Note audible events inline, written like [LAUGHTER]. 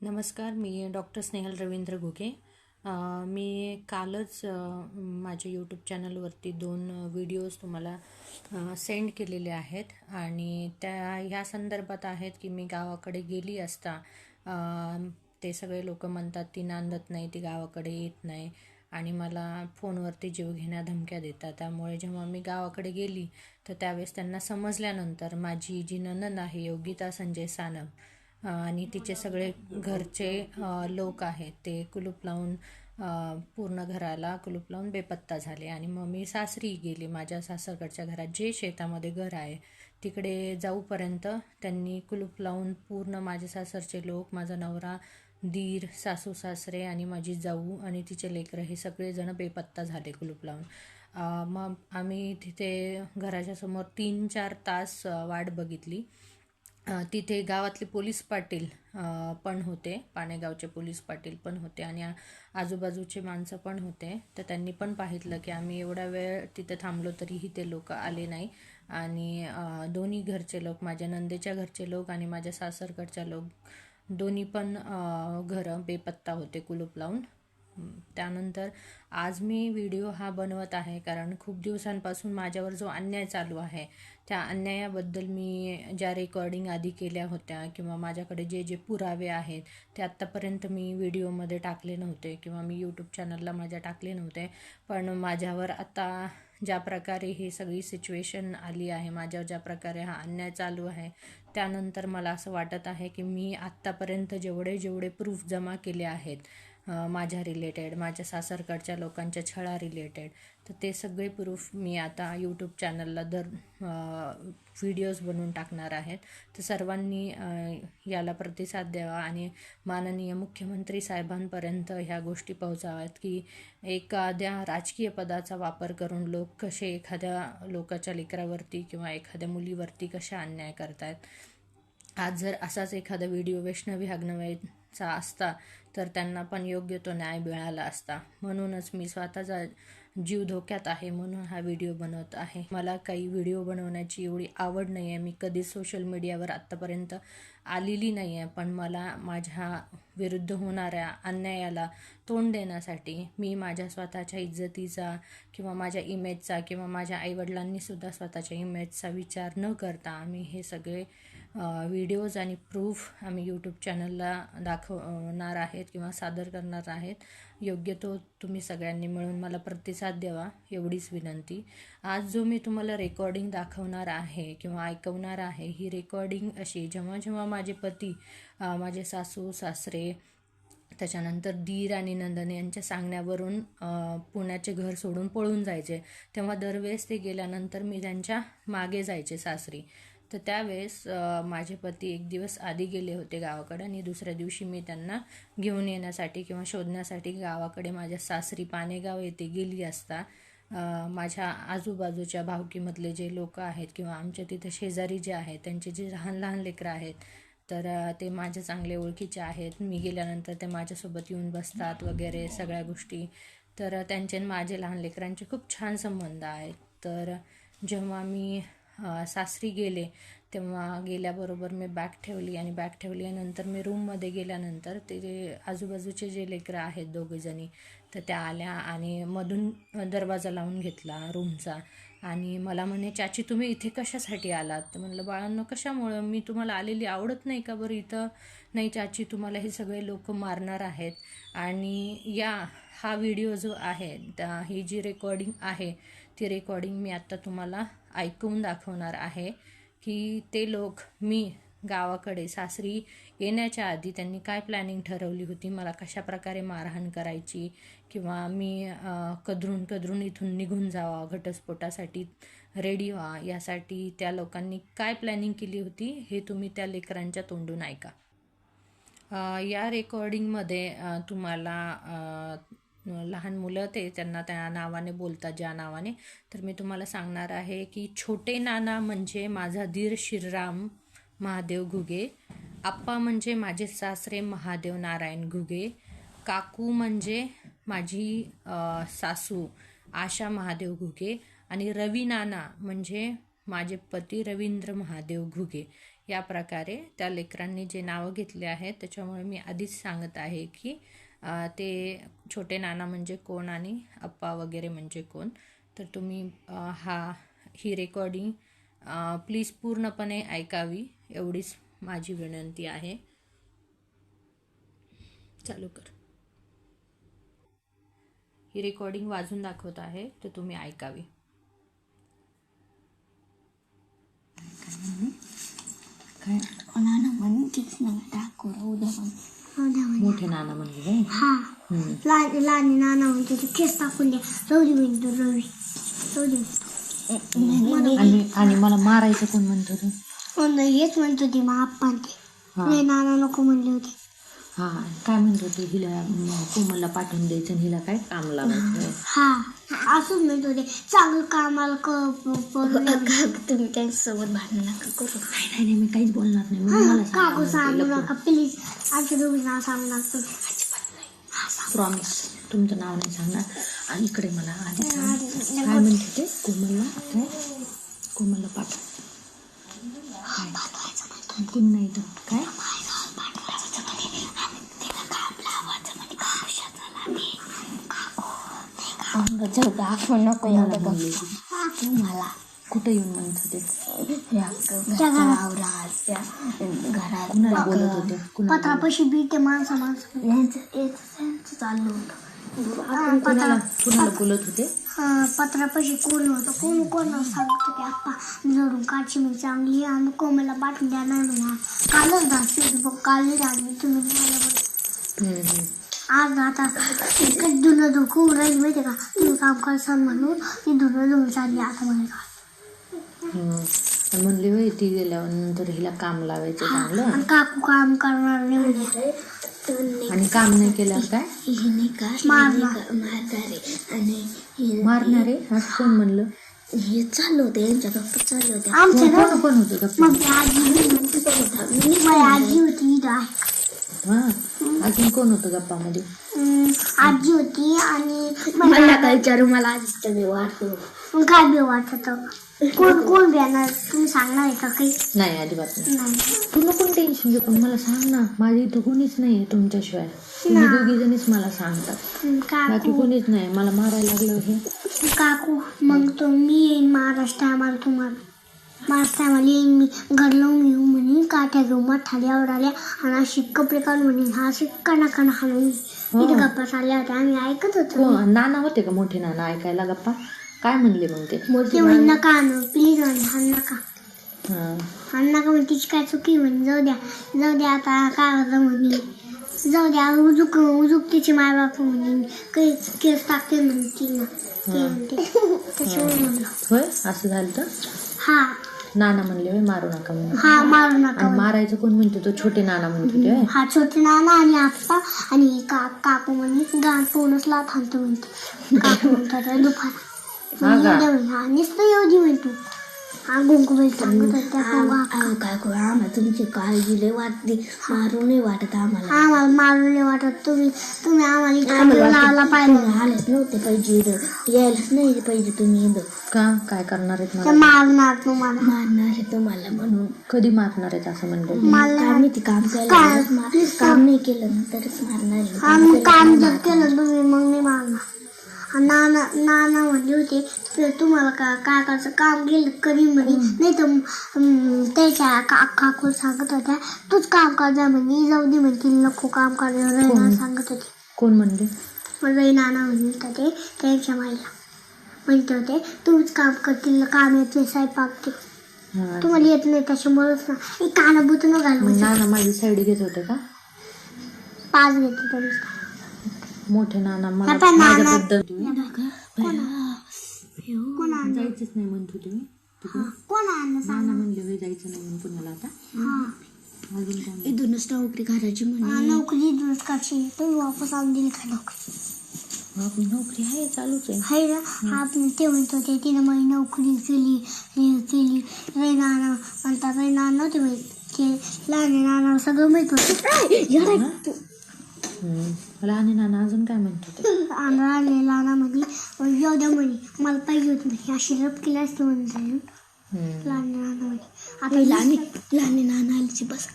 नमस्कार मी डॉक्टर स्नेहल रवींद्र घुगे. मी कालच माझ्या यूट्यूब चॅनलवरती दोन व्हिडिओज तुम्हाला सेंड केलेले आहेत. आणि त्या ह्या संदर्भात आहेत की मी गावाकडे गेली असता ते सगळे लोक म्हणतात ती नांदत नाही ती गावाकडे येत नाही. आणि मला फोनवरती जीव घेण्या धमक्या देतात. त्यामुळे जेव्हा मी गावाकडे गेली तर त्यावेळेस त्यांना समजल्यानंतर माझी जी ननंद आहे योगिता संजय सानप आणि तिचे सगळे घरचे लोक आहेत. ते कुलूप लावून पूर्ण घराला कुलूप लावून बेपत्ता झाले. आणि मग मी सासरी गेली. माझ्या सासरकडच्या घरात जे शेतामध्ये घर आहे तिकडे जाऊपर्यंत त्यांनी कुलूप लावून पूर्ण माझे सासरचे लोक माझा नवरा दीर सासू सासरे आणि माझी जाऊ आणि तिचे लेकरं हे सगळेजण बेपत्ता झाले कुलूप लावून. मग आम्ही तिथे घराच्या समोर तीन चार तास वाट बघितली. तिथे गावातले पोलीस पाटील पण होते. पाणेगावचे पोलीस पाटील पण होते आणि आजूबाजूचे माणसं पण होते. तर त्यांनी पण पाहितलं की आम्ही एवढा वेळ तिथं थांबलो तरीही ते लोक आले नाही. आणि दोन्ही घरचे लोक माझ्या नंदेच्या घरचे लोक आणि माझ्या सासरकडच्या लोक दोन्ही पण घरं बेपत्ता होते कुलूप लावून. त्यानंतर आज मी व्हिडिओ हा बनवत आहे कारण खूप दिवसांपासून माझ्यावर जो अन्याय चालू आहे त्या अन्यायाबद्दल मी ज्या रेकॉर्डिंग आधी केल्या होत्या किंवा माझ्याकडे जे जे पुरावे आहेत ते आत्तापर्यंत मी व्हिडिओमध्ये टाकले नव्हते किंवा मी यूट्यूब चॅनलला माझ्या टाकले नव्हते. पण माझ्यावर आता ज्या प्रकारे ही सगळी सिच्युएशन आली आहे माझ्यावर ज्या प्रकारे हा अन्याय चालू आहे त्यानंतर मला असं वाटत आहे की मी आत्तापर्यंत जेवढे जेवढे प्रूफ जमा केले आहेत माझ्या रिलेटेड माझ्या सासरकडच्या लोकांच्या छळा रिलेटेड तर ते सगळे प्रूफ मी आता यूट्यूब चॅनलला दर व्हिडिओज बनवून टाकणार आहेत. तर सर्वांनी याला प्रतिसाद द्यावा आणि माननीय मुख्यमंत्री साहेबांपर्यंत ह्या गोष्टी पोहोचाव्यात की एखाद्या राजकीय पदाचा वापर करून लोक कसे एखाद्या लोकाच्या लेकरावरती किंवा एखाद्या मुलीवरती कशा अन्याय करतायत. आज जर असाच एखादा व्हिडिओ वैष्णवी चा असता तर त्यांना पण योग्य तो न्याय मिळाला असता. म्हणूनच मी स्वतःचा जीव धोक्यात आहे म्हणून हा व्हिडिओ बनवत आहे. मला काही व्हिडिओ बनवण्याची एवढी आवड नाही आहे मी कधीच सोशल मीडियावर आत्तापर्यंत आलेली नाही आहे पण मला माझ्या विरुद्ध होणाऱ्या अन्यायाला तोंड देण्यासाठी मी माझ्या स्वतःच्या इज्जतीचा किंवा माझ्या इमेजचा किंवा माझ्या आईवडिलांनीसुद्धा स्वतःच्या इमेजचा विचार न करता आम्ही हे सगळे व्हिडिओज आणि प्रूफ आम्ही यूट्यूब चॅनलला दाखवणार आहेत किंवा सादर करणार आहेत. योग्य तो तुम्ही सगळ्यांनी मिळून मला प्रतिसाद द्यावा एवढीच विनंती. आज जो मी तुम्हाला रेकॉर्डिंग दाखवणार आहे किंवा ऐकवणार आहे ही रेकॉर्डिंग अशी जेव्हा जेव्हा माझे पती माझे सासू सासरे त्याच्यानंतर दीर आणि नंदन यांच्या सांगण्यावरून पुण्याचे घर सोडून पळून जायचे. तेव्हा दरवेळेस ते गेल्यानंतर मी त्यांच्या मागे जायचे सासरी. तर त्यावेळेस माझे पती एक दिवस आधी गेले होते गावाकडे आणि दुसऱ्या दिवशी मी त्यांना घेऊन येण्यासाठी किंवा शोधण्यासाठी गावाकडे माझ्या सासरी पानेगाव येथे गेली असता माझ्या आजूबाजूच्या भावकीमधले जे लोक आहेत किंवा आमच्या तिथे शेजारी जे आहेत त्यांचे जे लहान लहान लेकरं आहेत तर ते माझ्या चांगले ओळखीचे आहेत. मी गेल्यानंतर ते माझ्यासोबत येऊन बसतात वगैरे सगळ्या गोष्टी. तर त्यांचे आणि माझे लहान लेकरांचे खूप छान संबंध आहेत. तर जेव्हा मी सासरी गेले तेव्हा गेल्याबरोबर मी बॅग ठेवली आणि बॅग ठेवल्यानंतर मी रूममध्ये गेल्यानंतर ते जे आजूबाजूचे जे लेकरं आहेत दोघेजणी तर त्या आल्या आणि मधून दरवाजा लावून घेतला रूमचा आणि मला म्हणे चाची तुम्ही इथे कशासाठी आलात? तर म्हणलं बाळांनो कशामुळं? मी तुम्हाला आलेली आवडत नाही का बरं इथं? नाही चाची तुम्हाला हे सगळे लोक मारणार आहेत. आणि या हा व्हिडिओ जो आहे त्या ही जी रेकॉर्डिंग आहे ती रेकॉर्डिंग मी आत्ता तुम्हाला ऐकवून दाखवणार आहे की ते लोक मी गावाकडे सासरी येण्याच्या आधी त्यांनी काय प्लॅनिंग ठरवली होती मला कशा प्रकारे मारहाण करायची किंवा मी कदरून कदरून इथून निघून जावा घटस्फोटासाठी रेडी व्हा यासाठी त्या लोकांनी काय प्लॅनिंग केली होती हे तुम्ही त्या लेकरांच्या तोंडून ऐका. या रेकॉर्डिंगमध्ये तुम्हाला लहान मुलं ते त्यांना त्या नावाने बोलतात ज्या नावाने. तर मी तुम्हाला सांगणार आहे की छोटे नाना म्हणजे माझा धीर श्रीराम महादेव घुगे आप्पा म्हणजे माझे सासरे महादेव नारायण घुगे काकू म्हणजे माझी सासू आशा महादेव घुगे आणि रवी नाना म्हणजे माझे पती रवींद्र महादेव घुगे. या प्रकारे त्या लेकरांनी जे नावं घेतले आहेत त्याच्यामुळे मी आधीच सांगत आहे की ते छोटे नाना म्हणजे कोण आणि अप्पा वगैरे म्हणजे कोण? तर तुम्ही हा ही रेकॉर्डिंग प्लीज पूर्णपणे ऐकावी एवढीच माझी विनंती आहे. चालू कर. ही रेकॉर्डिंग वाजून दाखवत आहे तर तुम्ही ऐकावी. काय? ना टाकू उद्या मोठे नाना म्हणजे काय हा हम्म. लहान लहान नाना म्हणते ते केस टाकून द्या रवी म्हणतो रवी रवी आणि आणि मला मारायचं कोण म्हणत होतं म्हणतो हेच म्हणतो ते मग आप्पा ते हा लय नाना नको म्हणले होते हा काय म्हणत होते हिला म, कोमलला पाठवून द्यायचं आणि हिला काय? काम लावायचं हा असंच म्हणत होते. चांगलं कामाला क तुम्ही त्यांच्यासोबत भांडण नका करू. नाही नाही नाही, मी काहीच बोलणार नाही. म्हणून मला काकू सांगू नका प्लीज आमच्या दोघींना सांगू नका प्रॉमिस तुमचं नाव नाही सांगणार. आणि इकडे मला आधी सांग. काय म्हणते ते कोमलला? काय? कोमलला पाठव. काय? कोण नाही तर काय? दाखवू नको एवढं ती? तुम्हाला कुठं येऊन म्हणत होते? त्या घरात घरात बोलत होते? पत्रापाशी बीते माणसं माणसं. यांचं यांचं चाललं होतं. कुणाला कुणाला बोलत होते? पत्रापाशी कोण होतं? कोण कोण सांगतो की आप्पा जरून काची मी चांगली आम्ही कोमला पाठवून देणार म्हणा कालच दाखवली बघ काल राहिली तुम्ही मला. आज आता इतकं धुणं धुकून राहील माहिती का? तुम्ही काम करसान म्हणून ती धुणं धुवून चालली आता मला का? हम्म. आणि म्हणली होय ती गेल्यावर नंतर हिला काम लावायचं चांगलं. आणि काकू काम करणार नाही म्हणजे आणि काम नाही केल्यावर काय? मारणार. मारणारे. असं कोण म्हणलं? हे चालू होते यांच्या गप्पा चालू होते कोण आमच्या कोण होतं गप्पा? मग आजी माझी आजी होती हा. अजून कोण होतं गप्पामध्ये? आजी होती आणि मला काय विचारू मला आजीचं बी वाटतो काय बी वाटत कोण कोण येणार तुम्ही सांगणार आहे का काही? नाही अजिबात नाही. नाही. तू नको टेन्शन घेऊ पण मला सांग ना. माझ्या इथं कोणीच नाही तुमच्याशिवाय. तुम्ही ना. दोघी जणीच मला सांगतात. बाकी काकू. कोणीच नाही. मला मारायला लागलं हे. काकू मग तो मी येईन महाराष्ट्र आम्हाला तुम्हाला येईन मी घर लावून येऊ म्हणे. काठ्या घेऊ मठाल्यावर आल्या आणि कपडे काढून म्हणे. हा असे कणा कणा हाणून इथे गप्पा चालल्या होत्या. आम्ही ऐकत होतो. हो नाना होते का मोठे नाना? ऐकायला गप्पा? काय म्हणले मग ते? ते म्हणे नका आणू प्लीज हाण नका. हा. नका म्हणे. तिची काय चुकी म्हणे? जाऊ द्या. जाऊ द्या आता. काय होतं म्हणे? जाऊ द्या. उजूक उजूक तिचे मायबाप म्हणे. काही केस टाकते म्हणे तिला. ते म्हणते. म्हणलं. होय? असं झालं तर? हा. नाना म्हणले होय मारू नका म्हणून हा मारू नका आणि. मारायचं कोण म्हणतो तो छोटे नाना म्हणत होते होय? हा छोटे नाना आणि आप्पा आणि का काकू म्हणे गाण पोनच लाथ आणतो म्हणते [LAUGHS] काकू म्हणतात दुपार हा का? येऊ दे म्हणे हा नुसतं येऊ दे म्हणे तू हा होत्या काकू आम्हाला तुमची काळजी लय वाटते मारू नाही वाटत आम्हाला. आम्हाला मारून नाही वाटत. तुम्ही तुम्ही आम्हाला इकडे पाहिजे. तुम्ही आलेच नव्हते पाहिजे इथं. यायलाच नाही पाहिजे तुम्ही इथं. का? काय करणार आहेत ते मला मारणार तुम्हाला. मारणार आहे तुम्हाला म्हणून. कधी मारणार आहेत असं म्हणलं? मला काय माहिती काम केलं. काय? मार- काम नाही केलं ना तरच मारणार आहे. आम्ही काम जर केलं तुम्ही मग नाही मारणार. नाना नाना म्हणले होते तुम्हाला का काकाचं काम केलं करी म्हणे. नाही तर त्याच्या का काकू सांगत होत्या तूच काम कर जा म्हणे जाऊ दे म्हणे तिला नको काम रैना सांगत होते. कोण म्हणले? रै नाना म्हणत होते त्यांच्या माईला. म्हणत होते तूच काम कर तिला काम येत नाही स्वयंपाक ते तुम्हाला येत नाही त्याच्यामुळेच ना एक कानाभूत न घाल नाना माझी साईड घेत होते का? पाच घेते त्यांचं मोठे नाना मला माझ्याबद्दल जायचंच नाही म्हणत सांग नाना म्हणले होय जायचं नाही म्हणून पुण्याला आता. हा. अजून? इथूनच नोकरी करायची म्हणे. हा, नोकरी दुष्काची तुम्ही वापस आणून दिली का नोकरी? हा, नोकरी आहे चालूच आहे. हाय ना? आपण ते म्हणत होते तिने माझी नोकरी केली हे केली. रे नाना म्हणतात रे नाना नव्हते माहीत ते लहान नाना सगळं माहीत होतं. लहान नाना अजून काय म्हणत होते? राहिले लहाना म्हणे येऊ द्या म्हणे. मला पाहिजे होती म्हणे. अशी रप केली असते म्हणे जाईल हम्म. लहान नाना म्हणे आता लहान लहान नाना आलीची बस.